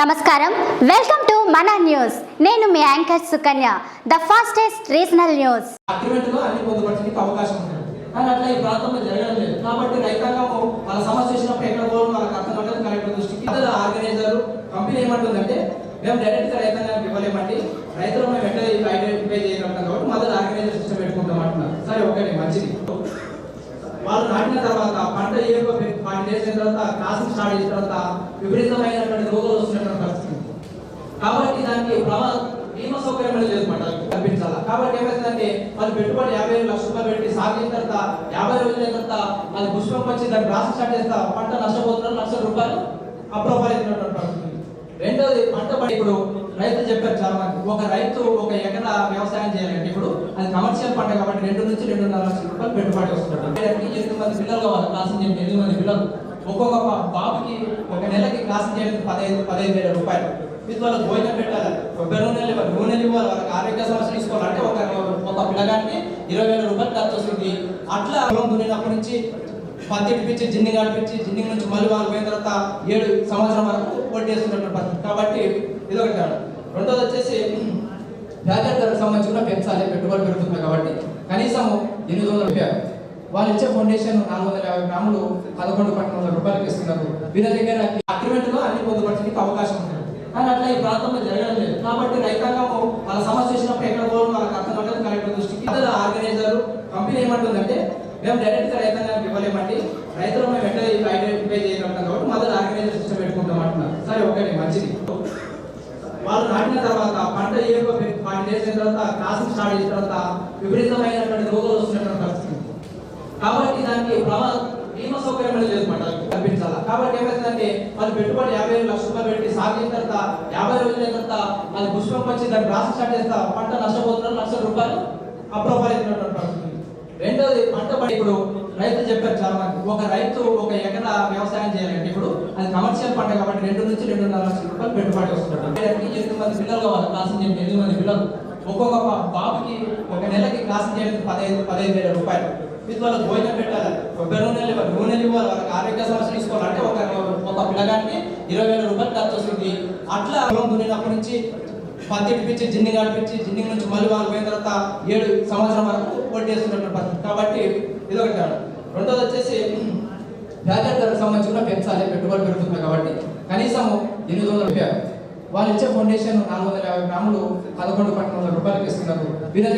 నమస్కారం. Welcome to మన news. నేను మీ anchor Sukanya. The fastest regional news. అన్ని పొందుపరచడానికి అవకాశం ఉంటుంది. కానీ అట్లా ఈ ప్రాంతంలో జరగడం లేదు. కాబట్టి రైతాంగం వాళ్ళ సమస్య వచ్చినప్పుడు ఎక్కడ పోవడం వాళ్ళకి అర్థం కలెక్టర్ దృష్టికి. అదే ఆర్గనైజర్ కంపెనీ ఏమంటుందంటే మేము డైరెక్ట్గా రైతాంగానికి ఇవ్వలేమండి. రైతులు మేము వెంటనే ఐడెంటిఫై చేయగలుగుతాం కాబట్టి మొదలు ఆర్గనైజర్ సిస్టమ్ పెట్టుకుంటాం అంటున్నారు. సరే ఓకే మంచిది. వాళ్ళు నాటిన తర్వాత పంట ఏ వాటి వేసిన తర్వాత క్రాసింగ్ స్టార్ట్ చేసిన తర్వాత విపరీతమైనటువంటి రోగాలు వస్తున్నటువంటి పరిస్థితి. కాబట్టి దానికి ప్రమా బీమా సౌకర్యం అనేది లేదు పంట కల్పించాలి? కాబట్టి ఏమైందంటే వాళ్ళు పెట్టుబడి యాభై ఐదు లక్షల రూపాయలు పెట్టి సాగిన తర్వాత యాభై రోజుల తర్వాత అది పుష్పం వచ్చి దాన్ని ప్రాసెస్ స్టార్ట్ చేస్తా పంట నష్టపోతున్నారు లక్షల రూపాయలు అప్రూవల్ పరిస్థితి. రెండోది పంట పడి ఇప్పుడు రైతు చెప్పారు చాలా మంది ఒక రైతు ఒక ఎకరా వ్యవసాయం చేయాలంటే కమర్షియల్ పంట కాబట్టి రెండు నుంచి రెండున్నర లక్షల రూపాయలు పెట్టుబడి వస్తుంటారు ఎనిమిది మంది పిల్లలు కావాలి క్లాసింగ్ చేయడం ఎనిమిది మంది పిల్లలు. ఒక్కొక్క బాబుకి ఒక నెలకి క్లాసింగ్ చేయడానికి పదహైదు పదహైదు వేల రూపాయలు. ఇది వాళ్ళకి భోజనం పెట్టాలి? కొబ్బరి నూనె ఇవ్వాలి నూనెలు ఇవ్వాలి వాళ్ళకి ఆరోగ్య సమస్యలు తీసుకోవాలంటే ఒక ఒక పిల్లగానికి ఇరవై వేల రూపాయలు ఖర్చు వస్తుంది. అట్లా లోన్ దున్నినప్పటి నుంచి పత్తి ఇడిపించి జిన్ని ఆడిపించి జిన్ని నుంచి మళ్ళీ వాళ్ళు పోయిన తర్వాత ఏడు సంవత్సరం వరకు వడ్డీ వేస్తున్నటువంటి పరిస్థితి కాబట్టి ఇది ఒకటి కాదు. రెండోది వచ్చేసి ప్యాకెట్ ధరకు సంబంధించి కూడా పెంచాలి పెట్టుబడి పెరుగుతుంది కాబట్టి కనీసం ఎనిమిది వందల రూపాయలు. వాళ్ళు ఇచ్చే ఫౌండేషన్ నాలుగు వందల యాభై గ్రాములు పదకొండు పన్నెండు వందల రూపాయలకి ఇస్తున్నారు వీళ్ళ దగ్గర అగ్రిమెంట్లో అన్ని పొందుపరచడానికి అవకాశం ఉంటుంది కానీ అట్లా ఈ ప్రాంతంలో జరగడం లేదు. కాబట్టి రైతాంగము వాళ్ళ సమస్య వచ్చినప్పుడు ఎక్కడ పోవడం వాళ్ళకి అర్థం ఉంటుంది కలెక్టర్ దృష్టికి. అదే ఆర్గనైజర్ కంపెనీ ఏమంటుందంటే మేము డైరెక్ట్గా రైతాంగానికి ఇవ్వలేమండి. రైతులు మేము వెంటనే ఇది ఐడెంటిఫై చేయగలుగుతాం కాబట్టి మొదలు ఆర్గనైజర్ సిస్టమ్ పెట్టుకుంటాం అంటున్నారు. సరే ఓకే మంచిది. వాళ్ళు నాటిన తర్వాత పంట ఏ వాటి వేసిన తర్వాత క్రాసింగ్ స్టార్ట్ చేసిన తర్వాత విపరీతమైనటువంటి రోగాలు వస్తున్నటువంటి పరిస్థితి. కాబట్టి దానికి ప్రమా బీమా సౌకర్యం అనేది లేదు పంట కల్పించాలి? కాబట్టి ఏమైందంటే వాళ్ళు పెట్టుబడి యాభై ఐదు లక్షల రూపాయలు పెట్టి సాగిన తర్వాత యాభై రోజుల తర్వాత అది పుష్పం వచ్చి దాన్ని ప్రాసెస్ స్టార్ట్ చేస్తా పంట నష్టపోతున్నారు లక్షల రూపాయలు అప్రభావితమైనటువంటి పరిస్థితి. రెండోది పంట పడి ఇప్పుడు రైతు చెప్పారు చాలా మంది ఒక రైతు ఒక ఎకరా వ్యవసాయం చేయాలంటే కమర్షియల్ పంట కాబట్టి రెండు నుంచి రెండున్నర లక్షల రూపాయలు పెట్టుబడి వస్తుంటారు ఎనిమిది మంది పిల్లలు కావాలి క్లాసింగ్ చేయడం ఎనిమిది మంది పిల్లలు. ఒక్కొక్క బాబుకి ఒక నెలకి క్లాసింగ్ చేయడానికి పదహైదు పదహైదు వేల రూపాయలు. ఇది వాళ్ళకి భోజనం పెట్టాలి? కొబ్బరి నూనె ఇవ్వాలి నూనెలు ఇవ్వాలి వాళ్ళకి ఆరోగ్య సమస్యలు తీసుకోవాలంటే ఒక ఒక పిల్లగానికి ఇరవై వేల రూపాయలు ఖర్చు వస్తుంది. అట్లా లోన్ దున్నినప్పటి నుంచి పత్తి ఇడిపించి జిన్ని ఆడిపించి జిన్ని నుంచి మళ్ళీ వాళ్ళు పోయిన తర్వాత ఏడు సంవత్సరం వరకు వడ్డీ వేస్తున్నటువంటి పరిస్థితి కాబట్టి ఇది ఒకటి రెండోది వచ్చేసి ప్యాకెట్ ధరకు సంబంధించి కూడా పెంచాలి పెట్టుబడి పెరుగుతుంది కాబట్టి కనీసం ఎనిమిది వందల రూపాయలు. వాళ్ళు ఇచ్చే ఫౌండేషన్ నాలుగు వందల యాభై గ్రాములు పదకొండు పన్నెండు వందల రూపాయలకి ఇస్తున్నారు. వీళ్ళ